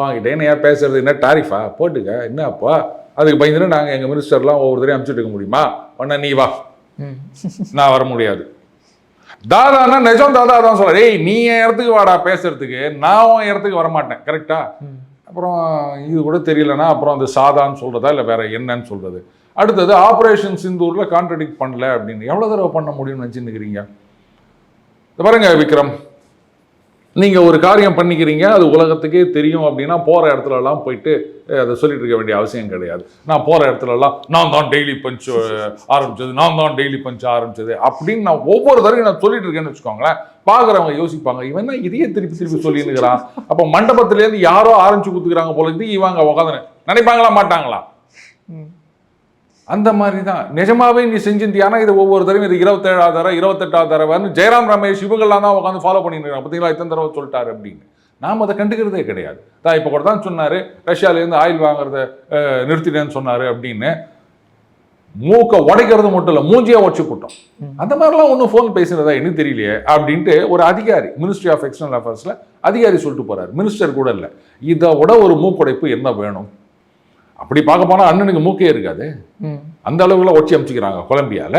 வாங்கிட்டேன். ஏன் பேசுறது? என்ன டாரிஃபா? போட்டுக்க. என்னப்பா? அதுக்கு பயந்துட்டு நாங்கள் எங்கள் மினிஸ்டர்லாம் ஒவ்வொரு தடையும் அனுப்பிச்சுட்டு இருக்க முடியுமா? பண்ண நீ வா. நான் வர முடியாது. தாதானா நிஜம் தாதா தான் சொல்ற ஏய் நீ என் இடத்துக்கு வாடா பேசுறதுக்கு. நான் உன் இடத்துக்கு வர மாட்டேன் கரெக்டா. அப்புறம் இது கூட தெரியலனா அப்புறம் அந்த சாதான்னு சொல்றதா இல்லை வேற என்னன்னு சொல்றது? அடுத்தது ஆபரேஷன் சிந்தூர்ல கான்ட்ரடிக்ட் பண்ணல அப்படின்னு. எவ்வளவு தடவை பண்ண முடியும்னு நினைச்சுருக்கிறீங்க பாருங்க விக்ரம். நீங்கள் ஒரு காரியம் பண்ணிக்கிறீங்க அது உலகத்துக்கே தெரியும் அப்படின்னா போகிற இடத்துலலாம் போயிட்டு அதை சொல்லிட்டு இருக்க வேண்டிய அவசியம் கிடையாது. நான் போகிற இடத்துலலாம் நான் தான் டெய்லி பஞ்ச் ஆரம்பிச்சது நான் தான் டெய்லி பஞ்ச் ஆரம்பிச்சது அப்படின்னு நான் ஒவ்வொரு தடவையும் நான் சொல்லிட்டு இருக்கேன்னு வச்சுக்கோங்களேன். பார்க்குறவங்க யோசிப்பாங்க இவன் என்ன இதையே திருப்பி திருப்பி சொல்லியிருக்கிறான் அப்போ மண்டபத்துலேருந்து யாரோ ஆரம்பிச்சு கொடுத்துக்கிறாங்க போல இருந்து இவங்க உட்காந்து நினைப்பாங்களா மாட்டாங்களா? அந்த மாதிரி தான் நிஜமாவே நீ செஞ்சிருந்தியானா இது ஒவ்வொரு தடவையும் இது இருபத்தேழாவது தடவை இருபத்தெட்டாவது தடவைன்னு ஜெயராம் ரமேஷ் இவங்கெல்லாம் தான் உட்காந்து ஃபாலோ பண்ணிட்டு இருக்காங்க பார்த்தீங்களா இத்தனை தடவை சொல்லிட்டாரு அப்படின்னு. நாம் அதை கண்டுக்கிறதே கிடையாது. தான் இப்போ கூட தான் சொன்னார் ரஷ்யாலேருந்து ஆயில் வாங்குறத நிறுத்திட்டேன்னு சொன்னார் அப்படின்னு. மூக்க உடைக்கிறது மட்டும் இல்லை மூஞ்சியா உடச்சு போட்டோம். ம். அந்த மாதிரிலாம் ஒன்றும் ஃபோன் பேசுறதா எனக்கு தெரியலையே அப்படின்ட்டு ஒரு அதிகாரி மினிஸ்ட்ரி ஆஃப் எக்ஸ்டர்னல் அஃபேர்ஸில் அதிகாரி சொல்லிட்டு போறாரு. மினிஸ்டர் கூட இல்லை. இதை விட ஒரு மூக்குடைப்பு என்ன வேணும்? அப்படி பார்க்க போனால் அண்ணனுக்கு மூக்கே இருக்காது. அந்த அளவுல ஒச்சி அமைச்சிக்கிறாங்க கொலம்பியால